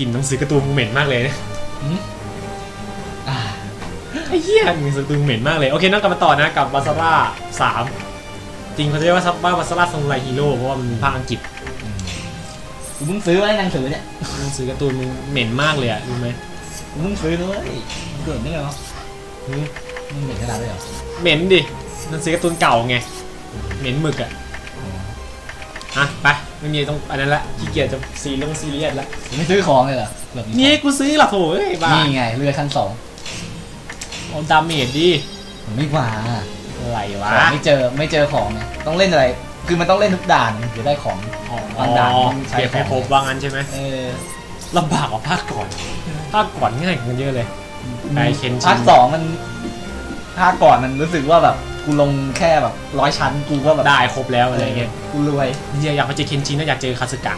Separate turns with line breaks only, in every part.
กลิ่นหนังสือการ์ตูนมึงเหม็นมากเลยนะ
อ่า
ไอ้เหี้ยหนังสือการ์ตูนเหม็นมากเลย โอเคนั่งกลับมาต่อนะกับบาซาร่าสามจริงเขาจะเรียกว่าซับบ้าบาซาร่าซามูไรฮีโร่เพราะว่ามันเป็นภาคอังกฤษ
กูเพิ่งซื้อไว้หนังสือเนี่ย
หนังสือการ์ตูนมึงเหม็นมากเลยอะรู้ไหม
กูเพิ่งซื้อด้วยมันเกิดได้ไงวะ
หืม
มันเหม็นขนาดนี้เหรอ
เหม็นดิหนังสือการ์ตูนเก่าไงเหม็นหมึกอะอะไป ไม่มีต้องอันนั้นละขี้เกียจจะซีเรื่องซีเรียสละ
กูไม่ซื้อของเลยเหรอแบบ
นี่ให้กูซื้อหรอโถเอ้ยบ้า
นี่ไงเรือขั้นสอง
เอาดาเมจดิ
ผมไม่กว่า
อะไรวะ
ของไม่เจอไม่เจอของไงต้องเล่นอะไร คือมันต้องเล่นทุกด่านถึงจะได้ของ
อ๋อ
อันด่านต้องใช้
เก็บให้ครบว่างั้นใช่ไหม
เออ
ลำบากกว่าภาคก่อนภาคก่อนง่ายกว่ากันเยอะเลยไอ้เคนชิน
ภาคสองมันภาคก่อนมันรู้สึกว่าแบบ กูลงแค่แบบร้อยชั้นกูก็แบบ
ได้ครบแล้วอะไรเงี้ย
กูรวย
จริงๆอยากไปเจอเคนชินนะอยากเจอคาสึกะ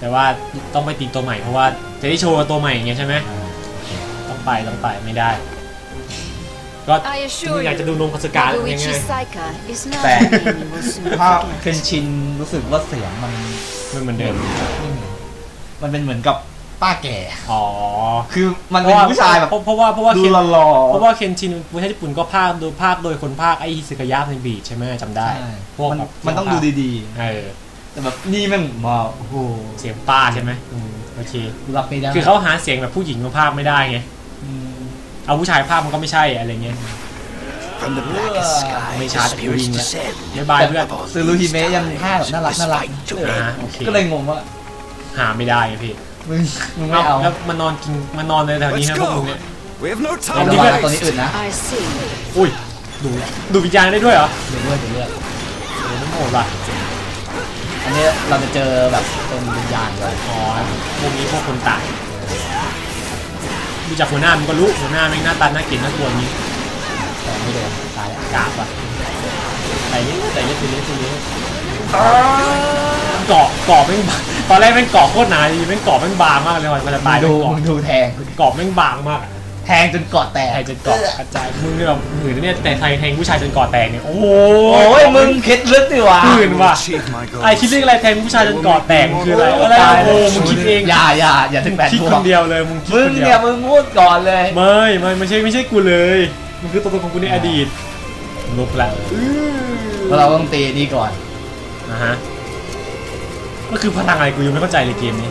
แต่ว่าต้องไปตีตัวใหม่เพราะว่าจะได้โชว์ตัวใหม่ไงใช่ไหมต้องไปต้องไปไม่ได้ก็
I
จริ
assure
งๆอยากจะดู
you,
นมคาสึกะยังไง
Nobuichi Saika is not
Bad.
the name you will soon
ภาค
forget.
เคนชินรู้สึกว่าเสียงมัน
มันเหมือนเดิม
มันเป็นเหมือนกับ ป้าแก่
อ๋อ
คือมันเป็นผู้ชายแบบ
เพราะเพราะว่าเพราะว่า
ดู
เคน
หล่อๆ
เพราะว่าเคนชินเวอร์ชันญี่ปุ่นก็ภาคโดยภาคโดยคนภาคไอฮิสึกายะในบีชใช่ไหมจำได้
ใช่
พวก
มัน
แบบ
มันต้องดูดี
เออ
ๆแต่แบบนี่แม่งมาโอ้โห
เสียงป้าใช่ไหมอืมโอเค
กูรับไม่ได้
คือเขาหาเสียงแบบผู้หญิงมาภาคไม่ได้ไง
อืม
เอาผู้ชายภาคมันก็ไม่ใช่อะไรเงี้ย
From the blackest sky,
May
the
shot
spirits
doing that.
descend.
บ๊ายบายเพื่อน
ซูรุฮิเมะยังท่าแบบน่ารักน่ารัก
เออฮะโอเค
ก็เลยงงว่า
หาไม่ได้ไงพี่
มึงมึงไม่เอา
แล้วมานอนกินมานอนในแถวนี้
Let's
ฮะพวกมึง
go.
เนี่ย
We have no
เอา
time
ระ
to
วัง
waste.
นะตัวนี้อื่นนะ
I see.
อุ้ยดูดูวิญญาณได้ด้วยเหรอ
เดี๋ยวเลือดเดี๋ยวเลือด
โอ้โหน้ำโหดว่ะ
อันนี้เราจะเจอแบบเป็นวิญญาณเลย
อ๋อพวกนี้พวกคนตายดูจากหัวหน้ามันก็รู้หัวหน้าแม่งหน้าตาน่าเกลียดน่ากลัวอย่างนี้
แต่ไม่โดนตายอะ
กราบว่ะใส่เล็กใส่เล็กใส่เล็กใส่ เล็กเกาะเกาะแม่งบางตอนแรกแม่งเกาะโคตรหนาดีแม่งเกาะแม่งบางมากเลยมันจะตาย
ดู
แม่งเกาะ
มึงดูแทง
เกาะแม่งบางมากอะ
แทงจนเกาะแตก
ไทยจนเกาะกระจายมึงเนี่ยแบบหืนเนี่ยแต่ไทยแทงผู้ชายจนเกาะแตกเนี่ยโอ้โห
โอ้ยมึงคิดลึกดิวะ
หืนว่ะ
Achieve my goals.
ไอคิดเรื่องอะไรแทงผู้ชายจนเกาะแตกมันคืออะไรอะไร
ตาย
โอ้มึงคิดเอง
อย่าอย่าอย่าถึงแปด
คิด
พว
ค
ก
นเดียวเลยมึงคิด
มึง
คนเดี
เนี่ยยวมึงพูดก่อนเลย
ไม่ไม่ไม่ใช่ไม่ใช่กูเลยมันคือตัวตนของกูในอดีตลบละ
เพราะเราต้องตีนี่ก่อน
นะฮะ มันคือพลังอะไรกูยังไม่เข้าใจเลยเกมนี้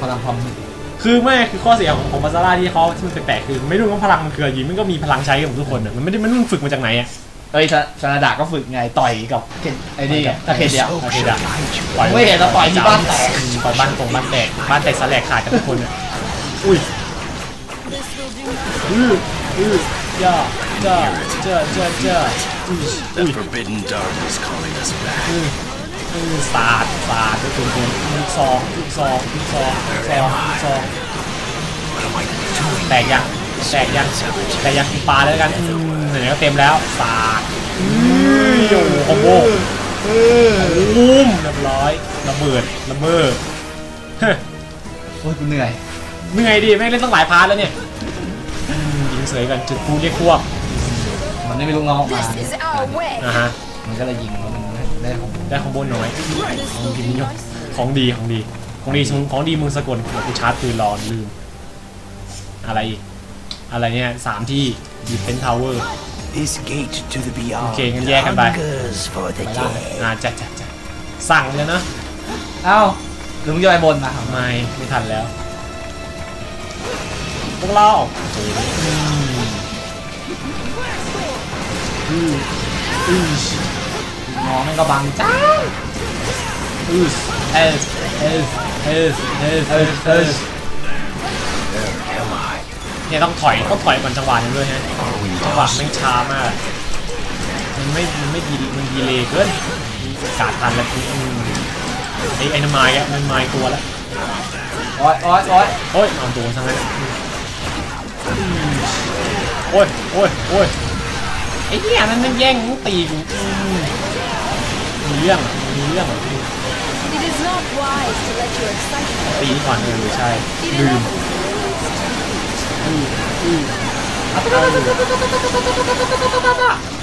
พลังความมึง
คือไม่คือข้อเสียของของบาซาร่าที่เขาที่มันแปลกๆคือไม่รู้ว่าพลังมันคืออะไรมันก็มีพลังใช้ของทุกคนอะมันไม่ได้มันมึงฝึกมาจากไหนอะ
เอ้ยซานาดาก็ฝึกไงต่อยกับเคนไอ้นี่ไงตะเคนเดียว
โอเคดะ
ไม่เห็นเราปล่อยที่บ้านแตก
อืมปล่อยบ้านตรงบ้านแตกบ้านแตกสลายขาดกันทุกคนอะอุ้ย
This will do
อืออือย่าจ้าจ้าจ้าจ้าอุ้ย
The forbidden darkness calling us back.
อืออือสาดสาดด้วยตัวเองลูกซองลูกซองลูกซองลูกซองลูกซองแตกยังแตกยังแตกยังปลาแล้วกันอืมไหนๆก็เต็มแล้วสาดอือโอ้โหคอมโบอุ้มเรียบร้อยระเบิดระเบิดเฮ้ย
โอ้ยกูเหนื่อย
เหนื่อยดิแม่เล่นตั้งหลายพาร์ทแล้วเนี่ยยิงเสยกันจุดพูเรียกพวก
มันไม่รู้งอออกมา
This is our way.
นะฮะ
มันก็เลยยิงมัน ได้ของ
ได้คอมโบน้อย
This will do nice.
ของดีของดีของดีของดีมึงสกลเดี๋ยวกูชาร์จปืนรอลืม อะไรอีก อะไรเนี่ยสามที่ดีเฟนทาวเวอร์
This gate to the beyond
Okay, งั้นแยกกันไป
hungers for the dead.
อ่าจัดจัดจัดสั่งเลยนะ
เอ้าหรือมึงจะไปบนมา
ไม่ไม่ทันแล้วพวกเราอืมอือ อือ
ม่งก็บังจ้า
อือเอสเอสเอสเอสเอสเอสเนี่ยต้องถอยต้องถอยก่อนจังหวะนี้ด้วยฮะจังหวะ
lost?
แม่งช้ามากมันไม่มันไม่ดีมันดีเลยเกินกาดทันแล้วอืมไอ้ไอ้น้ำไม้อะมันไม้ตัวแล้ว
โอ้ยโอ้ยโอ้ย
โอ้ยเอาตัวซะงั้นโอ้ยโอ้ยโอ้ยไอ้เหี้ยนั่นมันแย่งตีกู มมีเรื่องมีเรื่อง
It is not wise to let your excitement
ตีก่อนเออใช่
get
ลื
in
ม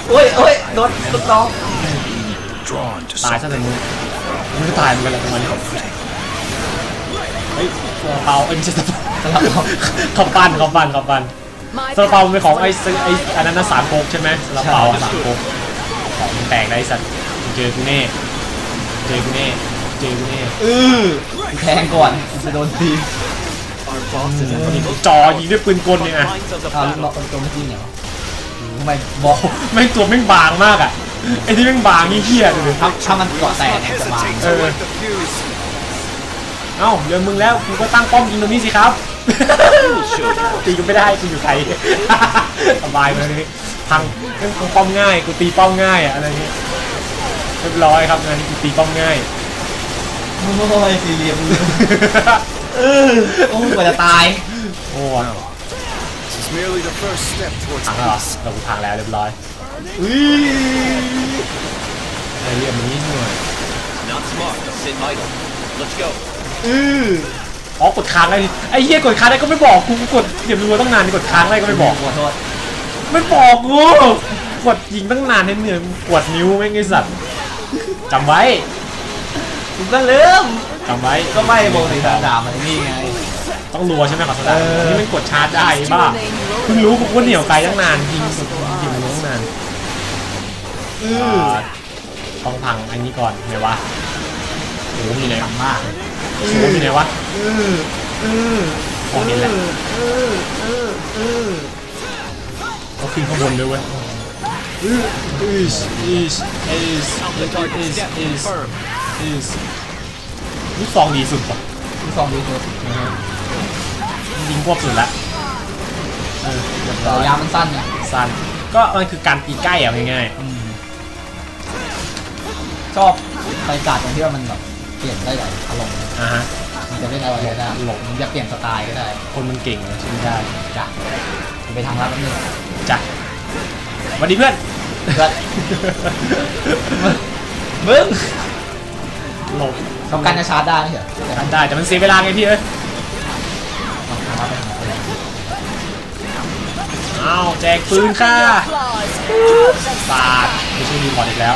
โอ้ยโอ้ยโดนลูกน้อง
Drawn to
ตายซะแต่มึงมึงก็ตายเหมือนกันแหละประมาณนี้เฮ้ยซาลาเปาเอ้ยไม่ใช่ซาลาเปา
สลับเอา
ข้าวปั้นข้าวปั้นข้าวปั้น
My
ซาลาเปา
path
เป็นของไอ้
is
ซื้อไอ้อันนั้นนะสามก๊กใช่ไหมซาลาเปาอะสามก๊กของมันแตกได้ไอ้สัตว์มึง เจอกูแน่เจอกูแน่เจอกูแน่
อือแทงก่อนจะโดนที
Our bosses have been able
จ่อยิงด้วยปืนกลเนี่ย
the
อะ
lines of the
เอาลูก
battle.
น้องตัวเมื่อกี้เหนียวทำไมบอก
แม่งตัวแม่งบางมากอะไอ้ที่แม่งบางเหี้ยๆเลย
ถ้าถ้ามันเกาะแตกเนี่ยจะวาง
Hesitate to light the fuse.
เอ้าเรื่องมึงแล้วกูก็ตั้งป้อมยิงตรงนี้สิครับ
We'll show you.
ตีกูไม่ได้กูอยู่ไกลสบายเลยนี่พังเรื่องของป้อมง่ายกูตีป้อมง่ายอะอะไรเงี้ย เรียบร้อยครับงานนี้กูตีป้อมง่าย
โอ้ยสี่เหลี่ยมเลยเออโอ้ยกว่าจะตาย
โอ้
This is merely the first step towards
พังแล้วเหรอ
peace.
เรากูพังแล้วเรียบร้อย
อุ้ย
ไอ้เรื่องนี้หน่อย
Not smart to sit idle. Let's go.
อือ
อ๋อกดค้างได้ดิไอ้เหี้ยกดค้างได้ก็ไม่บอกกูกูกดเดี๋ยวรัวตั้งนานกดค้างได้ก็ไม่บอก
ขอโทษ
ไม่บอกกูกดยิงตั้งนานให้เหนื่อยกวดนิ้วแม่งไอ้สัตว์ จำไว้
คุณก็ลืม
จำไว้
ก็ไม่โบนิสาดามันนี่ไง
ต้องรัวใช่ไหมขอโทษนะ
เออ
นี่มันกดชาร์จได้
to
บ้า
remain
เพิ่ง
loyal.
รู้กูว่าเหนียวไกลตั้งนานยิงสุดยิงมันตั้งนาน
อือ
อ่าต้องพังอันนี้ก่อนไหนวะโอ้โหมีไหน
ทำมาก
โอ้โหมีไหนวะ
อืออือ
มองเห็นแหละ
อืออืออือ
เขาขึ้นข้างบนด้วยเว้ย อีสอีสอีส
The target's depth
is
confirmed.
อีสนี่ซองดีสุดป่ะ
มีสองดีสุด
ยิงพวกสุดละเออเรียบร้อย
ระยะมันสั้นไง
สั้น ก็มันคือการตีใกล้อะง่าย
อืมชอบไฟกาดตรงที่ว่ามันแบบเปลี่ยนได้หลายอารมณ์
ๆอ่าฮะ
มันจะเล่นอะไรก็ได้หลงมันจะเปลี่ยนสไตล์ก็ได้
คนมันเก่งนะใช่ไม่ได้
จ้ะไปทางร้านแป๊บนึง
จ้ะส วัสดีเพื่อน
เพื่อนมึง
หลบ
ทำการจะชาร์จได้ไม่ใช่เหรอแต่
กันได้แต่มันเสียเวลาไงพี่เอ้ย
ทางร้านไปทางร้าน
อ้าวแจกปืนค่ะ
Claws.
สาดไม่ใช่รีพอร์ตอีกแล้ว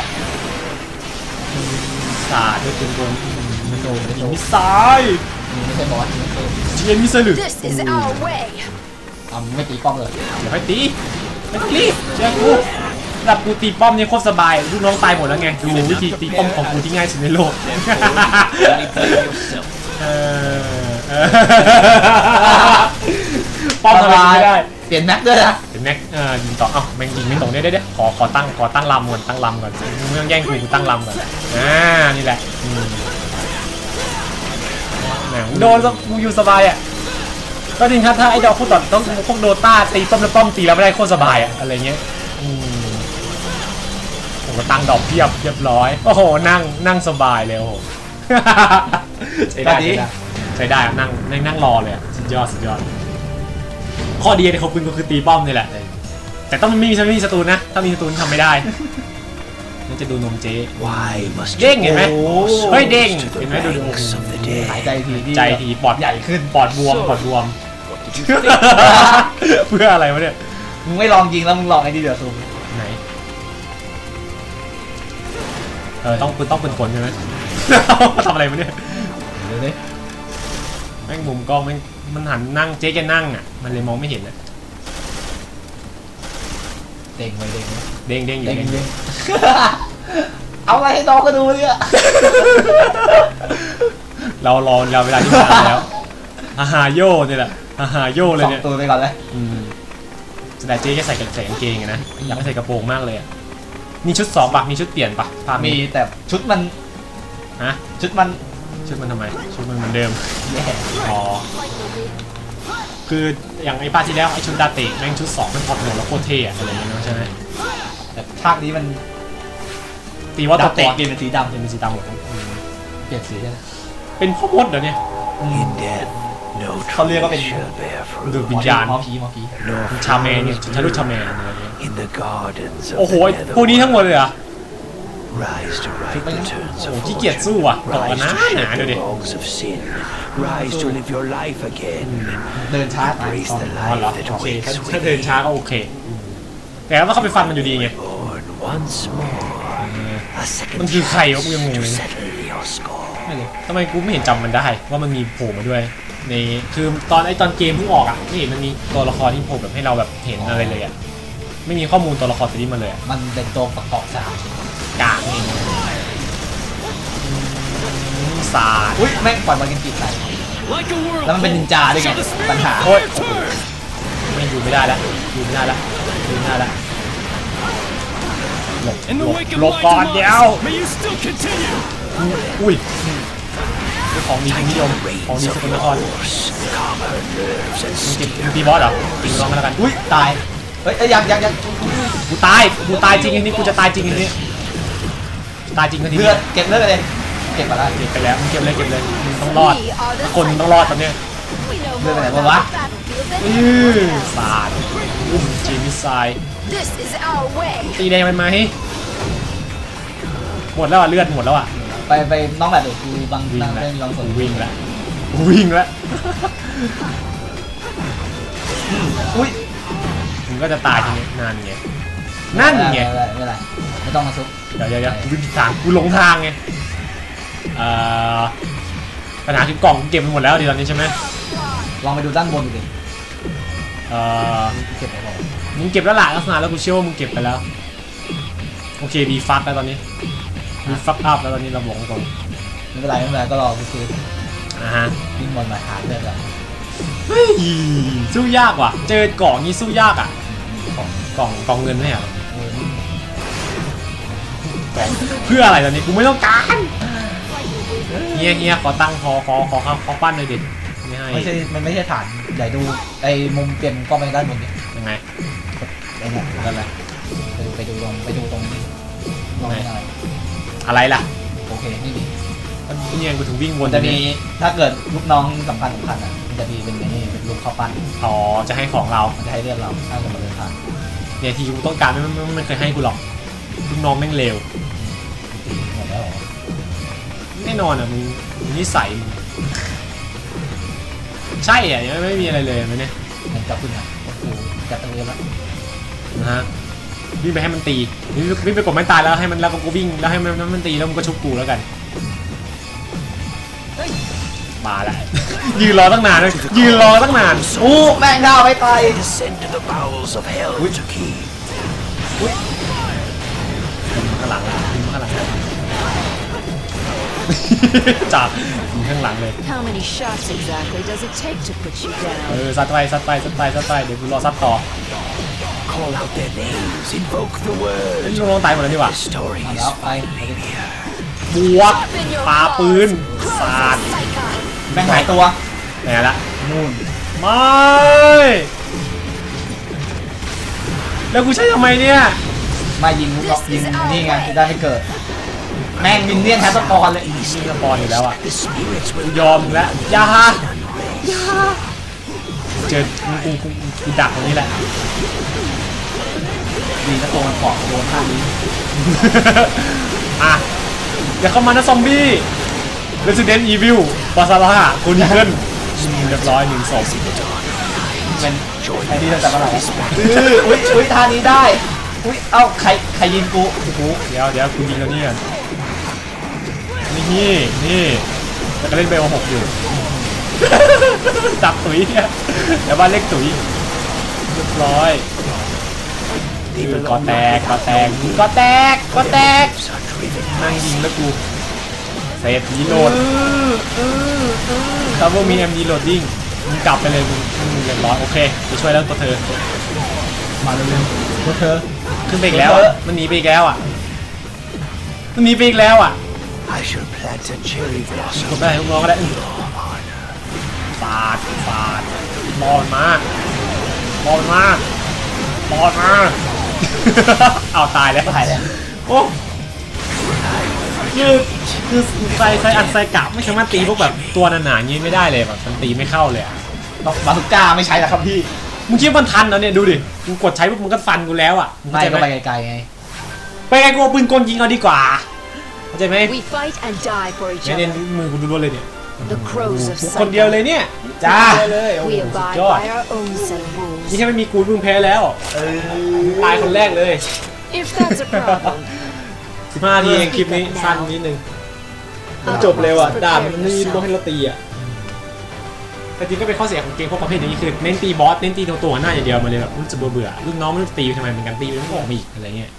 อืมสาดด้วยปืนกลอืม
ไม่โดนไม่โด
ยิง
น
มิสไซล์
ไม่ใช่บอสไม่ใช่
เจียนมิสไซล์หรือ
This is our way.
อะไม่ตีป้อมเลย
เดี๋ยวให้ตี ไม่ต้องรีบเชื่อกูระดับกูตีป้อมเนี่ยโคตรสบายลูกน้องตายหมดแล้วไงดูวิธีตีป้อมของกูที่ง่ายสุดในโลก
Only blame yourself.
เออเออป้อมทำอะไรไม่ได้
เปลี่ยนแม็กด้วยนะ
เห็นไหมเออยิงต่อเอ้าแม่งยิงไม่ตรงเดี๋ยวเดี๋ยวเดี๋ยวขอขอตั้งขอตั้งลำก่อนตั้งลำก่อนมึงไม่ต้องแย่งกูกูตั้งลำก่อนอ่านี่แหละอืมแหมโดนกูอยู่สบายอะ ก็จริงครับถ้าไอ้ดอกพวกต่อต้องพวกโดต้าตีป้อมแล้วป้อมตีแล้วไม่ได้โคตรสบายอะอะไรเงี้ยอืมผมก็ตั้งดอกเพียบเรียบร้อย โอ้โห นั่งนั่งสบายเลยโอ้โห ใช้ได้ใช้ได้ใช้ได้อะนั่งนั่งนั่งรอเลยอะสุดยอดสุดยอด ข้อดีในของปืนก็คือตีป้อมนี่แหละ แต่ต้องไม่มีไม่มีศัตรูนะ ถ้ามีศัตรูนี่ทำไม่ได้มันจะดูนมเจ๊
Why must
เด้งเห็นไหม
you
เฮ้ยเด้ง
to the
เห็นไหมดูดู
ranks of the
หาย
dead?
ใจทีที่
ใจทีปอดใหญ่ขึ้นปอดบวมปอดบวม เพื่ออะไรวะเนี่ย
มึงไม่ลองยิงแล้วมึงลองไอ้นี่เดี๋ยวซูม
ไหน เออต้องปืนต้องปืนกลใช่ไหม ทำอะไรวะเนี่ย
เดี๋ยวดิ
แม่งมุมกล้องแม่งมันหันนั่งเจ๊แกนั่งอะ มันเลยมองไม่เห็นอะ
เด้งไปเด้ง
เด้งเด้งอยู่
เด้ง
เด้ง
เด้งเอาอะไรให้น้องก็ดูเนี่ย
เรารอเราเวลาที่มาแล้วอาฮาโยเนี่ยแหละ อาฮาโยเลย
สอง
เนี่ย
ตัวไปก่อนเลย
อืมแสดงเจ๊แค่ใส่กางใส่กางเกงอะนะอยากให้ใส่กระโปรงมากเลยอะมีชุดสองปะมีชุดเปลี่ยนปะภาพ
มี
นี้
แต่ชุดมัน
ฮะ
ชุดมัน
ชุดมันทำไม ชุดมันเหมือนเดิม
แย่
อ๋อ คืออย่างไอ้ป้าที่แล้วไอ้ชุดดาเตะแม่งชุดสองมันถอดหมดแล้วโคตรเท่อะอะไรอย่างเงี้ยเนอะใช่ไหม
แต่ภาคนี้มัน
ตีว่าตัวเตะ
เปลี่ยนเป็นสีดำ
เป็นสีดำหมดทั้งอืม
เปลี่ยนสีได้แล้ว
เป็นพ่อมดเหรอเนี่ย
In death, no
Không liên quan
tree
đến-
shall bear
ดู
fruit.
วิญญาณ
หมอผีหมอผี
nor
ชาแมนเนี่ย
flowers
ชาลุชา
bloom
แมนอะไรอย่างเงี้ย
In the gardens of
โอ้โห
the
พวกนี้ทั้งหมดเลยเหรอ
Rise to right the turns
โอ้
of
ขี้เกียจ
fortune.
สู้อะต่อ
Rise
หนา
to
หนา
shed
ดู
the
ดิ
wrongs of sin. Rise to live your life again.
เดินช้าไป
Embrace the
อ๋อเหรอ
life that
โอเค
wakes
ถ้าเดิน
within.
ช้าก็โอเคอืมแต่ว่าเขาไปฟันมันอยู่ดีไง
Born once more. A second
มันคือใครวะกูยังงง
to
เลย
settle your score.
ไม่รู้ทำไมกูไม่เห็นจำมันได้ ว่ามันมีโผล่มาด้วย ในคือตอนไอตอนเกมเพิ่งออกอะไม่เห็นมันมีตัวละครที่โผล่แบบให้เราแบบเห็นอะไรเลยอะไม่มีข้อมูลตัวละครตัวนี้มาเลยอะ
มันเป็นตัวประกอบสาม
กากเองอืมสาด
อุ้ยแม่งปล่อยมากินกีใส่
Like a whirlpool.
แล้วมันเป็นนินจาด้วยไง
So the spirit
ปัญหา
โอ้ยไม่อยู่ไม่ได้แล้วอยู่ไม่ได้แล้วอยู่ไม่ได้แล้วหลบ
In
หล
the
บ
wake of
หลบ
my
ก่อนเดี๋ยว
demise, may you still continue.
อุ้ยนี่ ของดีนิยมของดีสกลนคร
Calm her nerves and
มึงเก็บมึงตีบอสเหรอตีลองกันแล้วกัน
อุ้ยตาย เฮ้ยเอ้ยยังยังยัง
กูตาย กูตายจริงอันนี้กูจะตายจริงอันนี้ ตายจริงกันที
เลื
นี้
อดเก็บเลือดเลย เก็บมาแล้ว
เก็บไปแล้วมึงเก็บเลยเก็บเลยมึงต้องรอด
We are the
ทุกคนมึงต้องรอดตอนเนี้ย
We know
Look
more
at that,
about
what?
the battlefield than
อื้อ
anyone else.
สาดอุ้มจีมิสไซล์
This is our way.
ตีแดงไปไหมหมดแล้วอะเลือดหมดแล้วอะ
ไปไปน้องแบบเดี๋ยวกูบัง
วิ่ง
นั่ง
แล้ว
เล่นลองสน
วิ่งแล้ววิ่งแล้ว
อุ้ย
มึงก็จะตายทีนี้นั่นไงนั่นไง
ไม่เป็นไรไม่เป็นไรไม่ต้องมาซุก
เดี๋ยวเดี๋ยวเดี๋ยวกูวิ่งผิดทางกูหลงทางไงเอ่อปัญหาคือกล่องกูเก็บไปหมดแล้วดิตอนนี้ใช่ไหม
ลองไปดูด้านบนดูดิ
เอ่อ
เก็บไปบอก
มึงเก็บแล้วล่ะลักษณะแล้วกูเชื่อว่ามึงเก็บไปแล้วโอเคดีฟักแล้วตอนนี้ ดีฟักอัพแล้วตอนนี้เราบอกตรง
ไม่เป็นไรไม่เป็นไรก็รอกูคือ
อ่าฮะ
วิ่งบอลมาหาเลือดแบบ
เฮ้ยสู้ยากว่ะ เจอกล่องนี้สู้ยากอะ
ของ
กล่องกล่องเงินไม่เหรอ
เออก
ล่องเพื่ออะไรตอนนี้กูไม่ต้องการเฮียเฮียขอตั้งค์ขอขอขอขอขอปั้นเลยดิไม่ให้
ไม่ใช่มันไม่ใช่ฐานใหญ่ดูไอ้มุมเปลี่ยนกล้องไปด้านบนดิ
ยังไง
ไอ้เนี่ย
กันเลย
ไปไปดูตรงไปดูตรงนี้ลองหน่ อย
อะไรล่ะ
โอเคนี่ดี
ก็เนี่ยกูถึงวิ่งว
มันนจะมีถ้าเกิดลูกน้องสำคัญสำคัญอะมันจะมีเป็นไอ้นี่เป็นลูกข้าวปั้น
อ๋อจะให้ของเรา
มันจะให้เลือดเราถ้าเกิดมันเดินผ่าน
เนี่ยที่กูต้องการไม่ไม่ไม่ไม่เคยให้กูหรอกลูกน้องแม่งเลว
หมดแล้วเหรอ
แน่นอนอะมึงมึงนิสัยมึงใช่อะยังไม่มีอะไรเลยไหมเนี่ย
มันจะขึ้นอะก็คือจะตั้งเยอะแล้ว
นะฮะ วิ่งไปให้มันตีวิ่งวิ่งไปกดไม้ตายแล้วให้มันแล้วก็กูวิ่งแล้วให้มันมันตีแล้วมึงก็ชุบกูแล้วกันมาแล้วยืนรอตั้งนานเลยยืนรอตั้งนาน
อู้แม่งข้าวไม่ตาย
descend to the bowels of hell to keep.
ข้างหลังแล้วยิงข้างหลังแล้วจับยิงข้างหลังเลย
How many shots exactly does it take to put you
เอ
down?
อซัดไปซัดไปซัดไปซัดไปเดี๋ยวกูรอซัดต่อ
Call out their names, invoke the
เฮ้ย
words.
ลูกน้องตายหมดแล้วนี่หว่า
The story
มา
is
แล้วไป
บวกปาปืนสาด
แม่งหายตัว
ไหนละ
นู่น
ไม่แล้วกูใช้ทำไมเนี่ย
มายิงลูกน้องยิงนี่ไงจะได้ไม่เกิด แม่งมินเนี่ยนแทบตะกอนเลย
นี่สปอนอยู่แล้วอะ
the spirits
กู
will
ยอมแล้วอย่าฮะอย่าเจอกูกูกูกูดักตรงนี้แหละ
ดีนะตัวมันเกาะโดนท่านี้
อะ อย่าเข้ามานะซอมบี้ Resident Evil บาซาร่ากูนิเกิลเรียบร้อยหนึ่งสอง
เป็นไอ้นี่ตั้งแต่เมื่อไหร่อื้ออุ้ยอุ้ยท่านี้ได้ อุ้ย เอ้า ใคร ใครยิงกูโอ้โห
เดี๋ยวเดี๋ยวกูยิงแล้วเนี่กันนี่ นี่แล้วก็เล่นเบลหกอยู่จับตุ๋ยเนี่ยเดี๋ยวบ้านเล็กตุ๋ยเรียบร้อย คือก็แตกก็แตกก็แตกก็แตกนั่งยิงแล้วกูเสร็จรีโหลดดับเบิลมีเอ็มรีโหลดดิ้งมึงกลับไปเลยมึงมึงเรียบร้อยโอเคไปช่วยแล้วตัวเธอ
มาเร็วๆพวกเธอ
ขึ้นไปอีกแล้วอะมันหนีไปอีกแล้วอะมันหนีไปอีกแล้วอะ
I shall plant a cherry
ก
blossom
ดได้ทุกน้องก็ได้อื้อฟาดฟาดบอลมากบอลมากบอลมาก เอาตายแล้ว
ตายแล้ว
โอ้คือคือไซไซอันไซกะไม่สามารถตีพวกแบบตัวหนาๆอย่างงี้ไม่ได้เลยแบบมันตีไม่เข้าเลยอะ
ต้องบาสุก้าไม่ใช้แล้วครับพี่
มึงคิดว่ามันทันแล้วเนี่ยดูดิกูกดใช้ปุ๊บมันก็ฟันกูแล้วอะเข้า
ไม่
ใจ
ก็
ไห
ไป
ม
ไกลๆไง
ไปไงกูเอาปืนกลยิงเอาดีกว่าเข้าใจไหม
We fight and die for each
เนี่ยเนี่ย
other.
มือกูดูๆเลยเนี่ย
The crows of
คนเดียวเลย
Saigon.
เนี่ย จ้าเลยโอ้โห
We
สุด
abide
ยอด
by our own set of
นี่
rules.
แค่ไม่มีกูมึงแพ้แล้ว
เออ
ตายคนแรกเลย
If that's a problem,
15นาทีเองคลิปนี้สั้นนิดนึงมันจบเร็วอะด่านมันไม่มีต้องให้เราตีอะแต่จริงก็เป็นข้อเสียของเกมพวกประเภทนี้คือเน้นตีบอสเน้นตีตัวตัวหน้าอย่างเดียวมันเลยแบบรู้สึกเบื่อๆรุ่นน้องไม่รู้จะตีไปทำไมเหมือนกันตีไปมันก็ออกมาอีกอะไรเงี้ย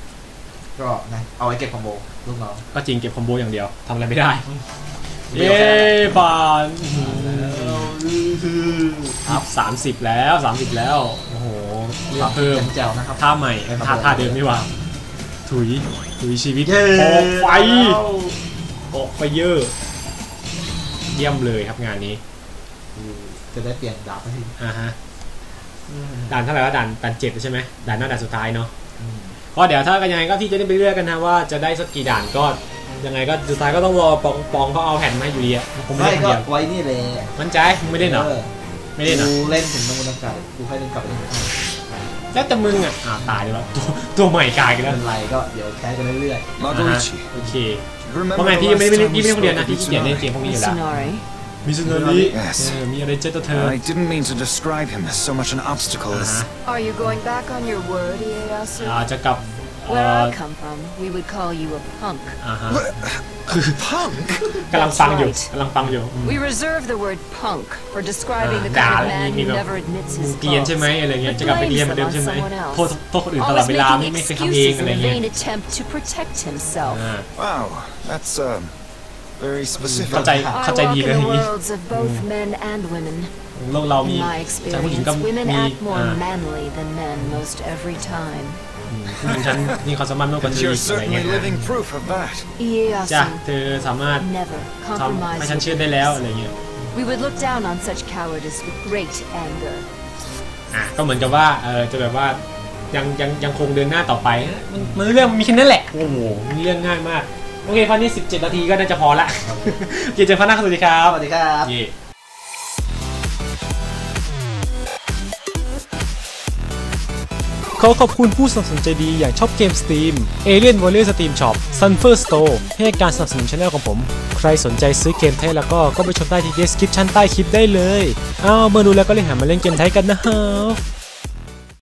ก็นะเอาไว้เก็บคอมโบลูกน้อง
ก็จริงเก็บคอมโบอย่างเดียวทำอะไรไม่ได้
เดี๋
เย้
ยว
ผ่านครับสามสิบแล้วสามสิบแล้ว โอ้โห
สาม
เพิ่ม
แจ๋วนะครับ
ท่าใหม่เออท่าท่าเดิมไม่ว่า ถุย ถุยชีวิต
เย้
ออกไฟออกไฟเยอะ เยี่ยมเลยครับงานนี้
จะได้เปลี่ยนดาบสักที
อ่าฮะด่านเท่าไหร่ว่าด่านด่านเจ็ดใช่ไหมด่านหน้าด่านสุดท้ายเนาะก็เดี๋ยวถ้ากันยังไงก็ที่จะได้ไปเรื่อยกันนะว่าจะได้สักกี่ด่านก็ ยังไงก็สุดท้ายก็ต้องรอปองปองเขาเอาแผ่นมาให้อยู่ดีอะคงไม่
ไม่
ได้คน
ก็
เดียว
ไว้นี่เลย
มั่นใจมึงไม่เล่นเหรอไม่เล่นเหรอ
กูเล่นถึงตรงนั้นกลับกูให้เล่นกลับไปเล่นข้าง
แล้วแต่มึงอะอ่าตายเลยวะตัวตัวใหม่กลายกัน
ไม่
แล้ว
เป็นไรก็เดี๋ยวแคสกันเรื่อย
อ่าฮะ
Margarici,
โอเค
you
เพราะ
remember
ไง
the
พี่ไม่
last
ได้ไม่ได้
time
พี่
we
ไม่ได้คนเดียว
spoke
นะ
of
พี่ขี้เกียจเล่นเก
Mitsunari?
มพวกนี้อยู่แล้ว
Misunari.
มิซุโนริ
Yes.
เออมีอะไรเจอตัวเธอ
I didn't mean to describe him as so much an obstacle
อ่า
as
ฮะ
Are you going back on your word, Ieyasu?
อ่าจะกลับเอ่
Where
อ
I come from, we would call you a punk.
อ่าฮะ
punk.
กำลังฟังอยู่กำลังฟังอยู่อืม
We reserve the word punk for describing the
ด่า
kind
แล้
of
ว
man
มี
who
แบบ
never admits
มึง
his
เกรียนใช่ไหม
faults.
อะไรเงี้ย
but
จะกลับไป
blames
เรียนเหมือนเดิม
them
ใช่ไหม
on someone else.
โทษโทษคนอื่นตลอด
Always
เวลาไม่
making
ไม่เคยทำเอง
excuses
อะไร
in a
เงี้ย
vain attempt to protect himself.
อ่า
Wow, that's um, very specific.
เข้าใจ
I
เข้าใจ
walk
ดี
in
เลย
the
อย่างนี้
worlds of both men and women.
โลกเรามี
In my
ชายผู้หญิงก็
experience,
มี
women act more
อ่า
manly than men most every time.
ผู้หญิงฉันมีความสามารถมากกว่า
And
เธอ
you're
อีกอะไรเงี้
certainly
ย
living proof of that.
จ้ะ
Ieyasu
เธอสามารถ
never
ทำ
compromised
ให้ฉัน
with
เชื่อได้แล้วอะไร
weakness.
เงี้ย
We would look down on such cowardice with great anger.
อะก็เหมือนกับว่าเออจะแบบว่ายังยังยังคงเดินหน้าต่อไป มันมันเรื่องมีแค่นั้นแหละ โอ้โหมันเรื่องง่ายมาก โอเคพันนี้ 17 นาทีก็น่าจะพอละโอเคเจอพันหน้าสวัสดีครั
ๆ
บ
สวัสดีครับ
ขอขอบคุณผู้สนับสนุนใจดีอย่างช็อปเกมสตรีม Alien Warrior Steam Shop Sunfer Store ให้การสนับสนุนช่องของผม ใครสนใจซื้อเกมไทยแล้วก็ก็ไปชมใต้ที่ description ใต้คลิปได้เลย อ้าวเมื่อดูแล้วก็เลยหามาเล่นเกมไทยกันนะครับ